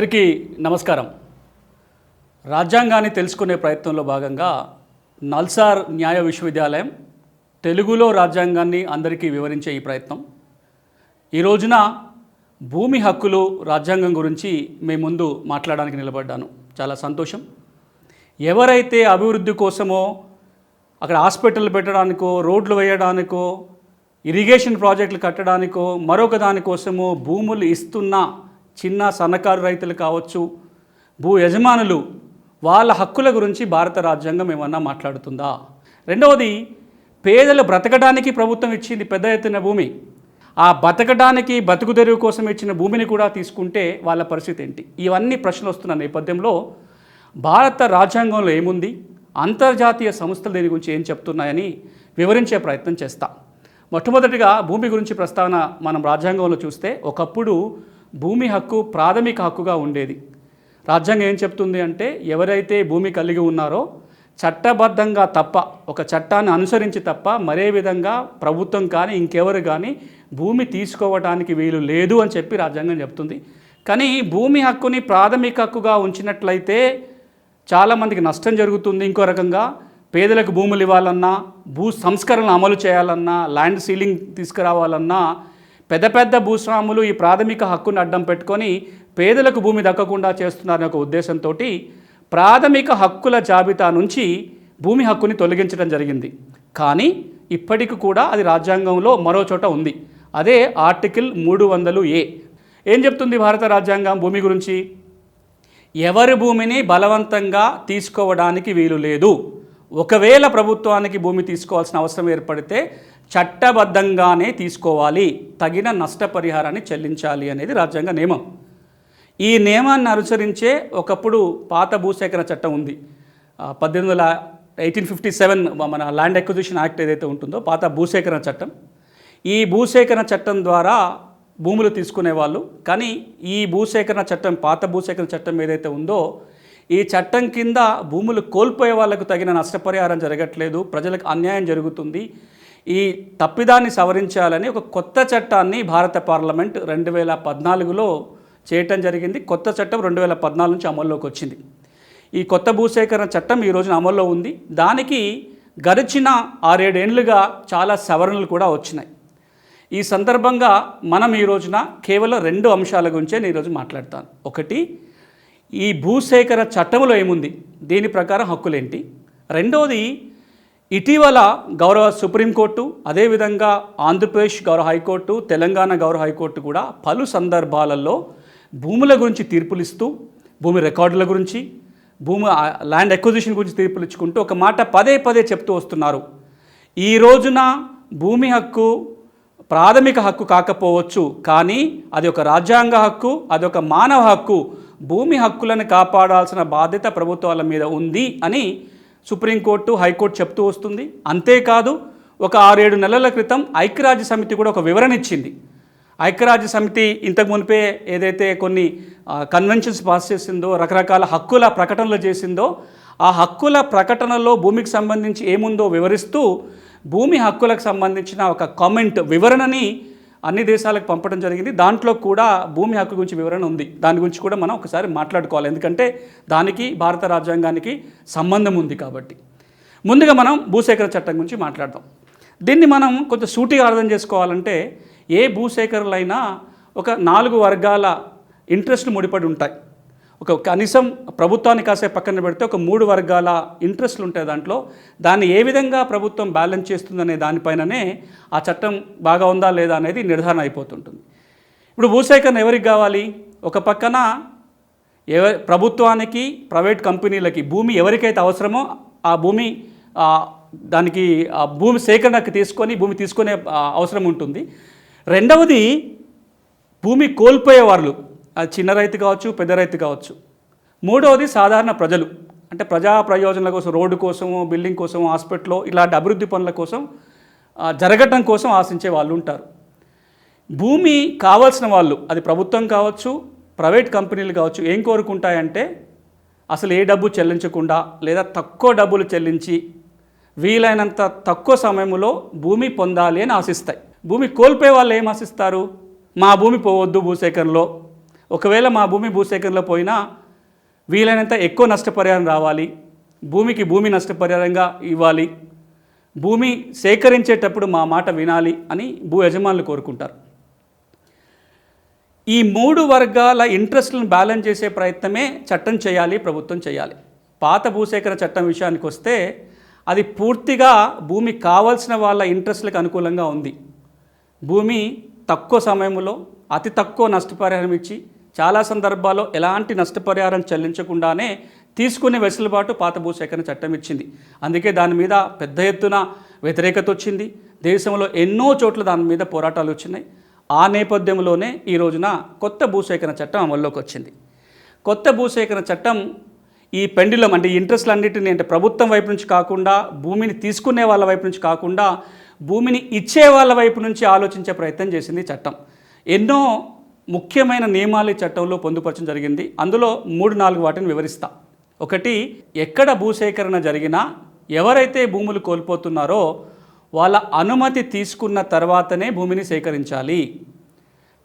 అందరికీ నమస్కారం. రాజ్యాంగాన్ని తెలుసుకునే ప్రయత్నంలో భాగంగా నల్సార్ న్యాయ విశ్వవిద్యాలయం తెలుగులో రాజ్యాంగాన్ని అందరికీ వివరించే ఈ ప్రయత్నం. ఈ రోజున భూమి హక్కులు రాజ్యాంగం గురించి మీ ముందు మాట్లాడడానికి నిలబడ్డాను. చాలా సంతోషం. ఎవరైతే అభివృద్ధి కోసమో అక్కడ హాస్పిటల్ పెట్టడానికో రోడ్లు వేయడానికో ఇరిగేషన్ ప్రాజెక్టులు కట్టడానికో మరొక దానికోసమో భూములు ఇస్తున్న చిన్న సన్నకారు రైతులు కావచ్చు భూ యజమానులు వాళ్ళ హక్కుల గురించి భారత రాజ్యాంగం ఏమన్నా మాట్లాడుతుందా? రెండవది పేదలు బ్రతకడానికి ప్రభుత్వం ఇచ్చింది పెద్ద ఎత్తున భూమి. ఆ బతకడానికి బతుకు తెరువు కోసం ఇచ్చిన భూమిని కూడా తీసుకుంటే వాళ్ళ పరిస్థితి ఏంటి? ఇవన్నీ ప్రశ్నలు వస్తున్న నేపథ్యంలో భారత రాజ్యాంగంలో ఏముంది? అంతర్జాతీయ సంస్థలు దీని గురించి ఏం చెప్తున్నాయని వివరించే ప్రయత్నం చేస్తా. మొట్టమొదటిగా భూమి గురించి ప్రస్తావన మనం రాజ్యాంగంలో చూస్తే ఒకప్పుడు భూమి హక్కు ప్రాథమిక హక్కుగా ఉండేది. రాజ్యాంగం ఏం చెప్తుంది అంటే ఎవరైతే భూమి కలిగి ఉన్నారో చట్టబద్ధంగా తప్ప ఒక చట్టాన్ని అనుసరించి తప్ప మరే విధంగా ప్రభుత్వం కానీ ఇంకెవరు కానీ భూమి తీసుకోవడానికి వీలు లేదు అని చెప్పి రాజ్యాంగం చెప్తుంది. కానీ భూమి హక్కుని ప్రాథమిక హక్కుగా ఉంచినట్లయితే చాలామందికి నష్టం జరుగుతుంది ఇంకో రకంగా. పేదలకు భూములు ఇవ్వాలన్నా భూ సంస్కరణలు అమలు చేయాలన్నా ల్యాండ్ సీలింగ్ తీసుకురావాలన్నా పెద్ద పెద్ద భూస్వాములు ఈ ప్రాథమిక హక్కును అడ్డం పెట్టుకొని పేదలకు భూమి దక్కకుండా చేస్తున్నారనే ఒక ఉద్దేశంతో ప్రాథమిక హక్కుల జాబితా నుంచి భూమి హక్కుని తొలగించడం జరిగింది. కానీ ఇప్పటికి కూడా అది రాజ్యాంగంలో మరో చోట ఉంది. అదే ఆర్టికల్ మూడు వందలు ఏ. ఏం చెప్తుంది భారత రాజ్యాంగం భూమి గురించి? ఎవరి భూమిని బలవంతంగా తీసుకోవడానికి వీలు లేదు. ఒకవేళ ప్రభుత్వానికి భూమి తీసుకోవాల్సిన అవసరం ఏర్పడితే చట్టబద్ధంగానే తీసుకోవాలి తగిన నష్టపరిహారాన్ని చెల్లించాలి అనేది రాజ్యాంగ నియమం. ఈ నియమాన్ని అనుసరించే ఒకప్పుడు పాత భూసేకరణ చట్టం ఉంది. పద్దెనిమిది వందల ఎయిటీన్ ఫిఫ్టీ సెవెన్ మన ల్యాండ్ ఎక్విజిషన్ యాక్ట్ ఏదైతే ఉంటుందో పాత భూసేకరణ చట్టం. ఈ భూసేకరణ చట్టం ద్వారా భూములు తీసుకునేవాళ్ళు కానీ ఈ భూసేకరణ చట్టం పాత భూసేకరణ చట్టం ఏదైతే ఉందో ఈ చట్టం కింద భూములు కోల్పోయే వాళ్ళకు తగిన నష్టపరిహారం జరగట్లేదు ప్రజలకు అన్యాయం జరుగుతుంది ఈ తప్పిదాన్ని సవరించాలని ఒక కొత్త చట్టాన్ని భారత పార్లమెంట్ రెండు వేల పద్నాలుగులో చేయటం జరిగింది. కొత్త చట్టం రెండు వేల పద్నాలుగు నుంచి అమల్లోకి వచ్చింది. ఈ కొత్త భూసేకరణ చట్టం ఈ రోజున అమల్లో ఉంది. దానికి గడిచిన ఆరేడేండ్లుగా చాలా సవరణలు కూడా వచ్చినాయి. ఈ సందర్భంగా మనం ఈ రోజున కేవలం రెండు అంశాల గురించే నేను ఈరోజు మాట్లాడతాను. ఒకటి ఈ భూసేకరణ చట్టంలో ఏముంది? దీని ప్రకారం హక్కులేంటి? రెండవది ఇటీవల గౌరవ సుప్రీంకోర్టు అదేవిధంగా ఆంధ్రప్రదేశ్ గౌరవ హైకోర్టు తెలంగాణ గౌరవ హైకోర్టు కూడా పలు సందర్భాలలో భూముల గురించి తీర్పులు ఇస్తూ భూమి రికార్డుల గురించి భూమి ల్యాండ్ ఎక్విజిషన్ గురించి తీర్పులు ఇచ్చుకుంటూ ఒక మాట పదే పదే చెప్తూ వస్తున్నారు. ఈ రోజున భూమి హక్కు ప్రాథమిక హక్కు కాకపోవచ్చు కానీ అది ఒక రాజ్యాంగ హక్కు అది ఒక మానవ హక్కు. భూమి హక్కులను కాపాడాల్సిన బాధ్యత ప్రభుత్వాల మీద ఉంది అని సుప్రీంకోర్టు హైకోర్టు చెప్తూ వస్తుంది. అంతేకాదు ఒక ఆరేడు నెలల క్రితం ఐక్యరాజ్య సమితి కూడా ఒక వివరణ ఇచ్చింది. ఐక్యరాజ్య సమితి ఇంతకు మునిపే ఏదైతే కొన్ని కన్వెన్షన్స్ పాస్ చేసిందో రకరకాల హక్కుల ప్రకటనలు చేసిందో ఆ హక్కుల ప్రకటనలో భూమికి సంబంధించి ఏముందో వివరిస్తూ భూమి హక్కులకు సంబంధించిన ఒక కామెంట్ వివరణని అన్ని దేశాలకు పంపడం జరిగింది. దాంట్లో కూడా భూమి హక్కు గురించి వివరణ ఉంది. దాని గురించి కూడా మనం ఒకసారి మాట్లాడుకోవాలి. ఎందుకంటే దానికి భారత రాజ్యాంగానికి సంబంధం ఉంది కాబట్టి. ముందుగా మనం భూసేకరణ చట్టం గురించి మాట్లాడదాం. దీన్ని మనం కొంచెం సూటిగా అర్థం చేసుకోవాలంటే ఏ భూసేకరణలైనా ఒక నాలుగు వర్గాల ఇంట్రెస్ట్లు ముడిపడి ఉంటాయి. ఒక కనీసం ప్రభుత్వాన్ని కాసేపు పక్కన పెడితే ఒక మూడు వర్గాల ఇంట్రెస్ట్లు ఉంటాయి దాంట్లో. దాన్ని ఏ విధంగా ప్రభుత్వం బ్యాలెన్స్ చేస్తుందనే దానిపైననే ఆ చట్టం బాగా ఉందా లేదా అనేది నిర్ధారణ అయిపోతుంటుంది. ఇప్పుడు భూసేకరణ ఎవరికి కావాలి? ఒక పక్కన ఎవ ప్రభుత్వానికి ప్రైవేట్ కంపెనీలకి భూమి ఎవరికైతే అవసరమో ఆ భూమి దానికి ఆ భూమి సేకరణకు తీసుకొని భూమి తీసుకునే అవసరం ఉంటుంది. రెండవది భూమి కోల్పోయే వాళ్ళు అది చిన్న రైతు కావచ్చు పెద్ద రైతు కావచ్చు. మూడవది సాధారణ ప్రజలు. అంటే ప్రజా ప్రయోజనాల కోసం రోడ్డు కోసము బిల్డింగ్ కోసం హాస్పిటల్లో ఇలాంటి అభివృద్ధి పనుల కోసం జరగటం కోసం ఆశించే వాళ్ళు ఉంటారు. భూమి కావాల్సిన వాళ్ళు అది ప్రభుత్వం కావచ్చు ప్రైవేట్ కంపెనీలు కావచ్చు ఏం కోరుకుంటాయంటే అసలు ఏ డబ్బు చెల్లించకుండా లేదా తక్కువ డబ్బులు చెల్లించి వీలైనంత తక్కువ సమయంలో భూమి పొందాలి అని ఆశిస్తాయి. భూమి కోల్పోయే వాళ్ళు ఏం ఆశిస్తారు? మా భూమి పోవద్దు భూసేకరణలో. ఒకవేళ మా భూమి భూసేకరణలో పోయినా వీలైనంత ఎక్కువ నష్టపరిహారం రావాలి. భూమికి భూమి నష్టపరిహారంగా ఇవ్వాలి. భూమి సేకరించేటప్పుడు మా మాట వినాలి అని భూ యజమానులు కోరుకుంటారు. ఈ మూడు వర్గాల ఇంట్రెస్ట్లను బ్యాలెన్స్ చేసే ప్రయత్నమే చట్టం చేయాలి ప్రభుత్వం చేయాలి. పాత భూసేకరణ చట్టం విషయానికి వస్తే అది పూర్తిగా భూమి కావాల్సిన వాళ్ళ ఇంట్రెస్ట్లకు అనుకూలంగా ఉంది. భూమి తక్కువ సమయంలో అతి తక్కువ నష్టపరిహారం ఇచ్చి చాలా సందర్భాల్లో ఎలాంటి నష్టపరిహారం చెల్లించకుండానే తీసుకునే వెసులుబాటు పాత భూసేకరణ చట్టం ఇచ్చింది. అందుకే దాని మీద పెద్ద ఎత్తున వ్యతిరేకత వచ్చింది. దేశంలో ఎన్నో చోట్ల దాని మీద పోరాటాలు వచ్చినాయి. ఆ నేపథ్యంలోనే ఈ రోజున కొత్త భూసేకరణ చట్టం అమల్లోకి వచ్చింది. కొత్త భూసేకరణ చట్టం ఈ పెండిలం అంటే ఇంట్రెస్ట్లు అన్నింటినీ అంటే ప్రభుత్వం వైపు నుంచి కాకుండా భూమిని తీసుకునే వాళ్ళ వైపు నుంచి కాకుండా భూమిని ఇచ్చే వాళ్ళ వైపు నుంచి ఆలోచించే ప్రయత్నం చేసింది చట్టం. ఎన్నో ముఖ్యమైన నియమాలు చట్టంలో పొందుపరచడం జరిగింది. అందులో మూడు నాలుగు వాటిని వివరిస్తా. ఒకటి ఎక్కడ భూసేకరణ జరిగినా ఎవరైతే భూములు కోల్పోతున్నారో వాళ్ళ అనుమతి తీసుకున్న తర్వాతనే భూమిని సేకరించాలి.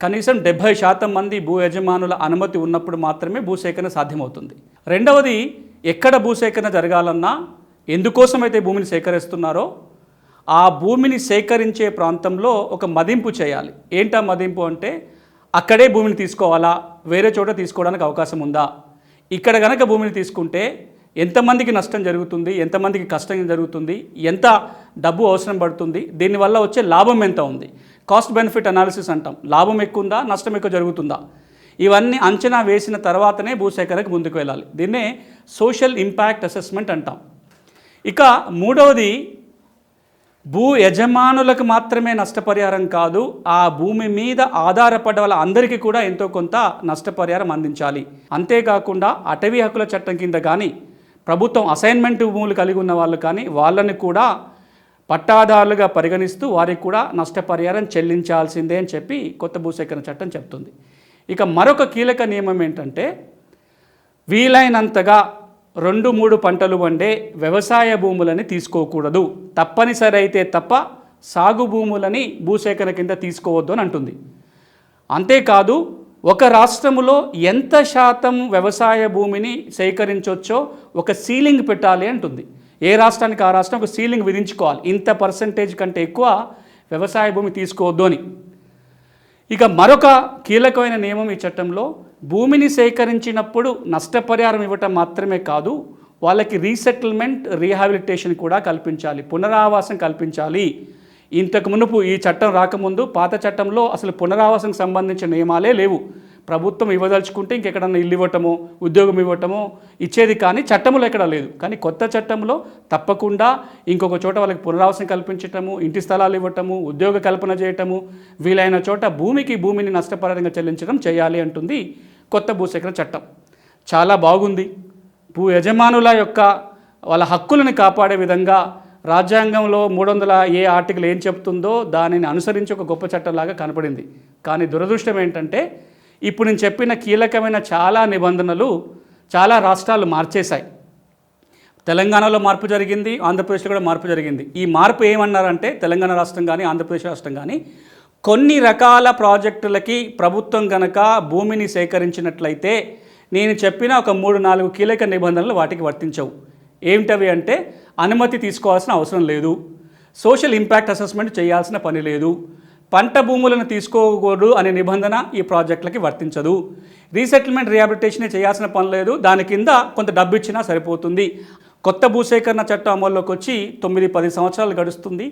కనీసం డెబ్భై శాతం మంది భూ యజమానుల అనుమతి ఉన్నప్పుడు మాత్రమే భూసేకరణ సాధ్యమవుతుంది. రెండవది ఎక్కడ భూసేకరణ జరగాలన్నా ఎందుకోసమైతే భూమిని సేకరిస్తున్నారో ఆ భూమిని సేకరించే ప్రాంతంలో ఒక మదింపు చేయాలి. ఏంటా మదింపు అంటే అక్కడే భూమిని తీసుకోవాలా? వేరే చోట తీసుకోవడానికి అవకాశం ఉందా? ఇక్కడ కనుక భూమిని తీసుకుంటే ఎంతమందికి నష్టం జరుగుతుంది? ఎంతమందికి కష్టం జరుగుతుంది? ఎంత డబ్బు అవసరం పడుతుంది? దీనివల్ల వచ్చే లాభం ఎంత ఉంది? కాస్ట్ బెనిఫిట్ అనాలిసిస్ అంటాం. లాభం ఎక్కువ ఉందా నష్టం ఎక్కువ జరుగుతుందా? ఇవన్నీ అంచనా వేసిన తర్వాతనే భూసేకరణకు ముందుకు వెళ్ళాలి. దీన్నే సోషల్ ఇంపాక్ట్ అసెస్మెంట్ అంటాం. ఇక మూడవది భూ యజమానులకు మాత్రమే నష్టపరిహారం కాదు ఆ భూమి మీద ఆధారపడ్డ వాళ్ళ అందరికీ కూడా ఎంతో కొంత నష్టపరిహారం అందించాలి. అంతేకాకుండా అటవీ హక్కుల చట్టం కింద కానీ ప్రభుత్వం అసైన్మెంట్ భూములు కలిగి ఉన్న వాళ్ళు కానీ వాళ్ళని కూడా పట్టాదారులుగా పరిగణిస్తూ వారికి కూడా నష్టపరిహారం చెల్లించాల్సిందే అని చెప్పి కొత్త భూసేకరణ చట్టం చెప్తుంది. ఇక మరొక కీలక నియమం ఏంటంటే వీలైనంతగా రెండు మూడు పంటలు వండే వ్యవసాయ భూములని తీసుకోకూడదు. తప్పనిసరి అయితే తప్ప సాగు భూములని భూసేకరణ కింద తీసుకోవద్దు అని అంటుంది. అంతేకాదు ఒక రాష్ట్రములో ఎంత శాతం వ్యవసాయ భూమిని సేకరించవచ్చో ఒక సీలింగ్ పెట్టాలి అంటుంది. ఏ రాష్ట్రానికి ఆ రాష్ట్రం ఒక సీలింగ్ విధించుకోవాలి. ఇంత పర్సంటేజ్ కంటే ఎక్కువ వ్యవసాయ భూమి తీసుకోవద్దు అని. ఇక మరొక కీలకమైన నియమం ఈ చట్టంలో భూమిని సేకరించినప్పుడు నష్టపరిహారం ఇవ్వటం మాత్రమే కాదు వాళ్ళకి రీసెటిల్మెంట్ రీహాబిలిటేషన్ కూడా కల్పించాలి పునరావాసం కల్పించాలి. ఇంతకు మునుపు ఈ చట్టం రాకముందు పాత చట్టంలో అసలు పునరావాసంకి సంబంధించిన నియమాలే లేవు. ప్రభుత్వం ఇవ్వదలుచుకుంటే ఇంకెక్కడన్నా ఇల్లు ఇవ్వటమో ఉద్యోగం ఇవ్వటమో ఇచ్చేది కానీ చట్టంలో ఎక్కడ లేదు. కానీ కొత్త చట్టంలో తప్పకుండా ఇంకొక చోట వాళ్ళకి పునరావాసం కల్పించటము ఇంటి స్థలాలు ఇవ్వటము ఉద్యోగ కల్పన చేయటము వీలైన చోట భూమికి భూమిని నష్టపరంగా చెల్లించడం చేయాలి అంటుంది కొత్త భూసేకరణ చట్టం. చాలా బాగుంది. భూ యజమానుల యొక్క వాళ్ళ హక్కులను కాపాడే విధంగా రాజ్యాంగంలో మూడు వందల ఏ ఆర్టికల్ ఏం చెప్తుందో దానిని అనుసరించి ఒక గొప్ప చట్టంలాగా కనపడింది. కానీ దురదృష్టం ఏంటంటే ఇప్పుడు నేను చెప్పిన కీలకమైన చాలా నిబంధనలు చాలా రాష్ట్రాలు మార్చేశాయి. తెలంగాణలో మార్పు జరిగింది ఆంధ్రప్రదేశ్లో కూడా మార్పు జరిగింది. ఈ మార్పు ఏమన్నారంటే తెలంగాణ రాష్ట్రం కానీ ఆంధ్రప్రదేశ్ రాష్ట్రం కానీ కొన్ని రకాల ప్రాజెక్టులకి ప్రభుత్వం కనుక భూమిని సేకరించినట్లయితే నేను చెప్పిన ఒక మూడు నాలుగు కీలక నిబంధనలు వాటికి వర్తించవు. ఏమిటవి అంటే అనుమతి తీసుకోవాల్సిన అవసరం లేదు. సోషల్ ఇంపాక్ట్ అసెస్మెంట్ చేయాల్సిన పని లేదు. పంట భూములను తీసుకోకూడదు అనే నిబంధన ఈ ప్రాజెక్టులకి వర్తించదు. రీసెటిల్మెంట్ రిహాబిలిటేషన్ చేయాల్సిన పని లేదు. దాని కింద కొంత డబ్బు ఇచ్చినా సరిపోతుంది. కొత్త భూసేకరణ చట్టం అమల్లోకి వచ్చి తొమ్మిది పది సంవత్సరాలు గడుస్తుంది.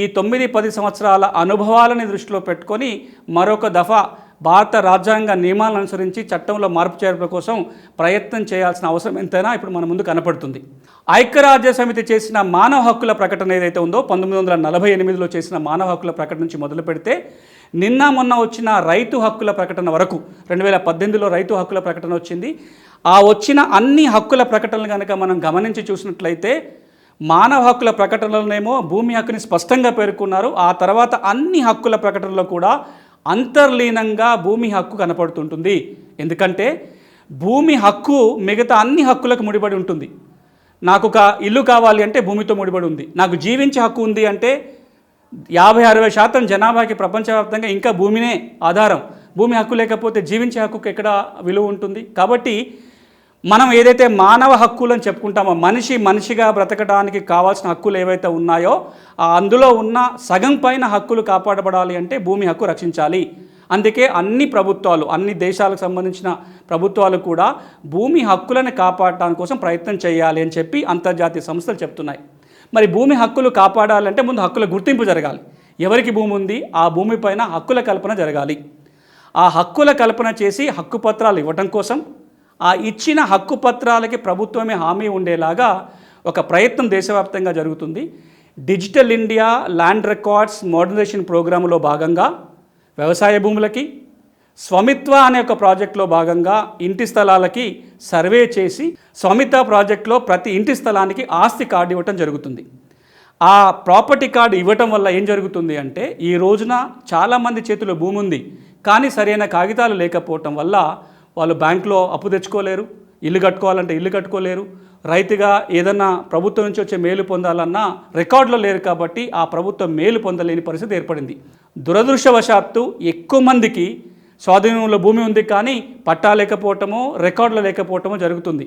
ఈ తొమ్మిది పది సంవత్సరాల అనుభవాలని దృష్టిలో పెట్టుకొని మరొక దఫా భారత రాజ్యాంగ నియమాలను అనుసరించి చట్టంలో మార్పు చేర్పుల కోసం ప్రయత్నం చేయాల్సిన అవసరం ఎంతైనా ఇప్పుడు మన ముందు కనపడుతుంది. ఐక్యరాజ్య సమితి చేసిన మానవ హక్కుల ప్రకటన ఏదైతే ఉందో పంతొమ్మిది వందల నలభై ఎనిమిదిలో చేసిన మానవ హక్కుల ప్రకటన నుంచి మొదలు పెడితే నిన్న మొన్న వచ్చిన రైతు హక్కుల ప్రకటన వరకు రెండు వేల పద్దెనిమిదిలో రైతు హక్కుల ప్రకటన వచ్చింది. ఆ వచ్చిన అన్ని హక్కుల ప్రకటనలు కనుక మనం గమనించి చూసినట్లయితే మానవ హక్కుల ప్రకటనలోనేమో భూమి హక్కుని స్పష్టంగా పేర్కొన్నారు. ఆ తర్వాత అన్ని హక్కుల ప్రకటనలో కూడా అంతర్లీనంగా భూమి హక్కు కనపడుతుంటుంది. ఎందుకంటే భూమి హక్కు మిగతా అన్ని హక్కులకు ముడిపడి ఉంటుంది. నాకు ఒక ఇల్లు కావాలి అంటే భూమితో ముడిపడి ఉంది. నాకు జీవించే హక్కు ఉంది అంటే యాభై అరవై శాతం జనాభాకి ప్రపంచవ్యాప్తంగా ఇంకా భూమినే ఆధారం. భూమి హక్కు లేకపోతే జీవించే హక్కుకు ఎక్కడ విలువ ఉంటుంది? కాబట్టి మనం ఏదైతే మానవ హక్కులు అని చెప్పుకుంటామో మనిషి మనిషిగా బ్రతకడానికి కావాల్సిన హక్కులు ఏవైతే ఉన్నాయో ఆ అందులో ఉన్న సగం పైన హక్కులు కాపాడబడాలి అంటే భూమి హక్కు రక్షించాలి. అందుకే అన్ని ప్రభుత్వాలు అన్ని దేశాలకు సంబంధించిన ప్రభుత్వాలు కూడా భూమి హక్కులను కాపాడటానికి కోసం ప్రయత్నం చేయాలి అని చెప్పి అంతర్జాతీయ సంస్థలు చెప్తున్నాయి. మరి భూమి హక్కులు కాపాడాలంటే ముందు హక్కుల గుర్తింపు జరగాలి. ఎవరికి భూమి ఉంది? ఆ భూమిపైన హక్కుల కల్పన జరగాలి. ఆ హక్కుల కల్పన చేసి హక్కు పత్రాలు ఇవ్వటం కోసం ఆ ఇచ్చిన హక్కు పత్రాలకి ప్రభుత్వమే హామీ ఉండేలాగా ఒక ప్రయత్నం దేశవ్యాప్తంగా జరుగుతుంది. Digital India land records modernization ప్రోగ్రాంలో భాగంగా వ్యవసాయ భూములకి స్వమిత్వ అనే ఒక ప్రాజెక్టులో భాగంగా ఇంటి స్థలాలకి సర్వే చేసి స్వమిత్వ ప్రాజెక్టులో ప్రతి ఇంటి స్థలానికి ఆస్తి కార్డు ఇవ్వటం జరుగుతుంది. ఆ ప్రాపర్టీ కార్డు ఇవ్వటం వల్ల ఏం జరుగుతుంది అంటే ఈ రోజున చాలామంది చేతిలో భూమి ఉంది కానీ సరైన కాగితాలు లేకపోవటం వల్ల వాళ్ళు బ్యాంకులో అప్పు తెచ్చుకోలేరు ఇల్లు కట్టుకోవాలంటే ఇల్లు కట్టుకోలేరు. రైతుగా ఏదన్నా ప్రభుత్వం నుంచి వచ్చే మేలు పొందాలన్నా రికార్డులో లేరు కాబట్టి ఆ ప్రభుత్వం మేలు పొందలేని పరిస్థితి ఏర్పడింది. దురదృష్టవశాత్తు ఎక్కువ మందికి స్వాధీనంలో భూమి ఉంది కానీ పట్టా లేకపోవటము రికార్డులు లేకపోవటము జరుగుతుంది.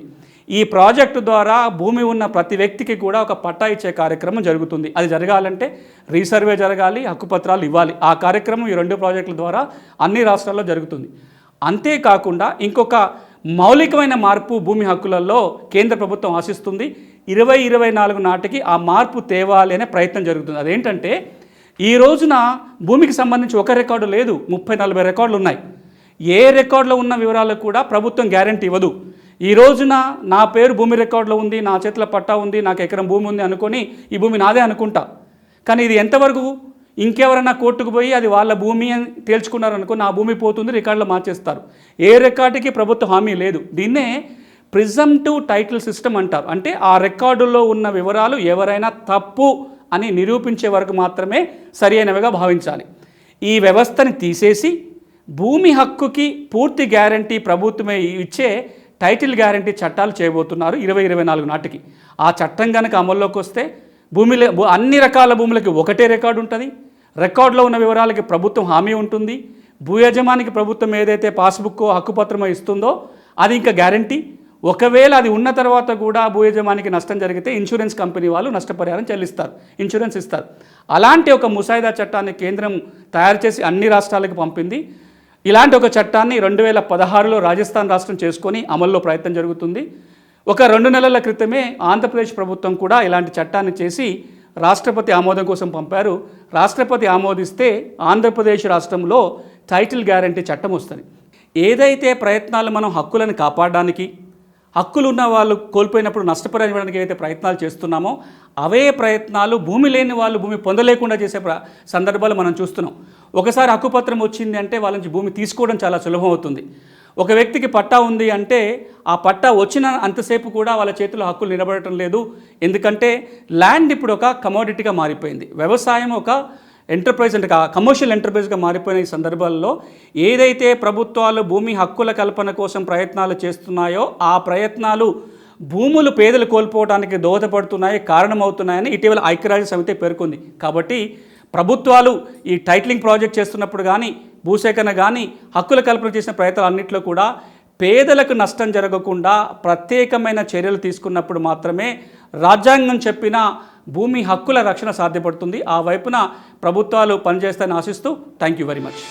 ఈ ప్రాజెక్టు ద్వారా భూమి ఉన్న ప్రతి వ్యక్తికి కూడా ఒక పట్టా ఇచ్చే కార్యక్రమం జరుగుతుంది. అది జరగాలంటే రీసర్వే జరగాలి హక్కుపత్రాలు ఇవ్వాలి. ఆ కార్యక్రమం ఈ రెండు ప్రాజెక్టుల ద్వారా అన్ని రాష్ట్రాల్లో జరుగుతుంది. అంతేకాకుండా ఇంకొక మౌలికమైన మార్పు భూమి హక్కులలో కేంద్ర ప్రభుత్వం ఆశిస్తుంది. ఇరవై ఇరవై నాలుగు నాటికి ఆ మార్పు తేవాలి అనే ప్రయత్నం జరుగుతుంది. అదేంటంటే ఈ రోజున భూమికి సంబంధించి ఒక రికార్డు లేదు ముప్పై నలభై రికార్డులు ఉన్నాయి. ఏ రికార్డులో ఉన్న వివరాలు కూడా ప్రభుత్వం గ్యారంటీ ఇవ్వదు. ఈ రోజున నా పేరు భూమి రికార్డులో ఉంది నా చేతిలో పట్టా ఉంది నాకు ఎకరం భూమి ఉంది అనుకొని ఈ భూమి నాదే అనుకుంటా. కానీ ఇది ఎంతవరకు ఇంకెవరైనా కోర్టుకు పోయి అది వాళ్ళ భూమి అని తేల్చుకున్నారనుకో నా భూమి పోతుంది రికార్డులు మార్చేస్తారు. ఏ రికార్డుకి ప్రభుత్వ హామీ లేదు. దీన్నే ప్రిజంటివ్ టైటిల్ సిస్టమ్ అంటారు. అంటే ఆ రికార్డుల్లో ఉన్న వివరాలు ఎవరైనా తప్పు అని నిరూపించే వరకు మాత్రమే సరి అయినవిగా భావించాలి. ఈ వ్యవస్థని తీసేసి భూమి హక్కుకి పూర్తి గ్యారంటీ ప్రభుత్వమే ఇచ్చే టైటిల్ గ్యారంటీ చట్టాలు చేయబోతున్నారు ఇరవై ఇరవై నాలుగు నాటికి. ఆ చట్టం కనుక అమల్లోకి వస్తే భూమిలో అన్ని రకాల భూములకి ఒకటే రికార్డు ఉంటుంది. రికార్డులో ఉన్న వివరాలకి ప్రభుత్వం హామీ ఉంటుంది. భూ యజమానికి ప్రభుత్వం ఏదైతే పాస్బుక్ హక్కుపత్రమో ఇస్తుందో అది ఇంకా గ్యారంటీ. ఒకవేళ అది ఉన్న తర్వాత కూడా భూ యజమానికి నష్టం జరిగితే ఇన్సూరెన్స్ కంపెనీ వాళ్ళు నష్టపరిహారం చెల్లిస్తారు ఇన్సూరెన్స్ ఇస్తారు. అలాంటి ఒక ముసాయిదా చట్టాన్ని కేంద్రం తయారు చేసి అన్ని రాష్ట్రాలకు పంపింది. ఇలాంటి ఒక చట్టాన్ని రెండు వేల పదహారులో రాజస్థాన్ రాష్ట్రం చేసుకొని అమల్లో ప్రయత్నం జరుగుతుంది. ఒక రెండు నెలల క్రితమే ఆంధ్రప్రదేశ్ ప్రభుత్వం కూడా ఇలాంటి చట్టాన్ని చేసి రాష్ట్రపతి ఆమోదం కోసం పంపారు. రాష్ట్రపతి ఆమోదిస్తే ఆంధ్రప్రదేశ్ రాష్ట్రంలో టైటిల్ గ్యారంటీ చట్టం వస్తుంది. ఏదైతే ప్రయత్నాలు మనం హక్కులను కాపాడడానికి హక్కులు ఉన్న వాళ్ళు కోల్పోయినప్పుడు నష్టపరిహారం ఇవ్వడానికి ఏవైతే ప్రయత్నాలు చేస్తున్నామో అవే ప్రయత్నాలు భూమి లేని వాళ్ళు భూమి పొందలేకుండా చేసే ప్ర సందర్భాలు మనం చూస్తున్నాం. ఒకసారి హక్కుపత్రం వచ్చింది అంటే వాళ్ళ నుంచి భూమి తీసుకోవడం చాలా సులభం అవుతుంది. ఒక వ్యక్తికి పట్టా ఉంది అంటే ఆ పట్టా వచ్చిన అంతసేపు కూడా వాళ్ళ చేతిలో హక్కులు నిలబడటం లేదు. ఎందుకంటే ల్యాండ్ ఇప్పుడు ఒక కమోడిటీగా మారిపోయింది. వ్యవసాయం ఒక ఎంటర్ప్రైజ్ అంటే కమర్షియల్ ఎంటర్ప్రైజ్గా మారిపోయిన ఈ సందర్భాల్లో ఏదైతే ప్రభుత్వాలు భూమి హక్కుల కల్పన కోసం ప్రయత్నాలు చేస్తున్నాయో ఆ ప్రయత్నాలు భూములు పేదలు కోల్పోవడానికి దోహదపడుతున్నాయి కారణమవుతున్నాయని ఇటీవల ఐక్యరాజ్య సమితి పేర్కొంది. కాబట్టి ప్రభుత్వాలు ఈ టైటిలింగ్ ప్రాజెక్ట్ చేస్తున్నప్పుడు కానీ భూసేకరణ కానీ హక్కుల కల్పన చేసిన ప్రయత్నాలు అన్నింటిలో కూడా పేదలకు నష్టం జరగకుండా ప్రత్యేకమైన చర్యలు తీసుకున్నప్పుడు మాత్రమే రాజ్యాంగం చెప్పిన భూమి హక్కుల రక్షణ సాధ్యపడుతుంది. ఆ వైపున ప్రభుత్వాలు పనిచేస్తాయని ఆశిస్తూ థ్యాంక్ యూ వెరీ మచ్.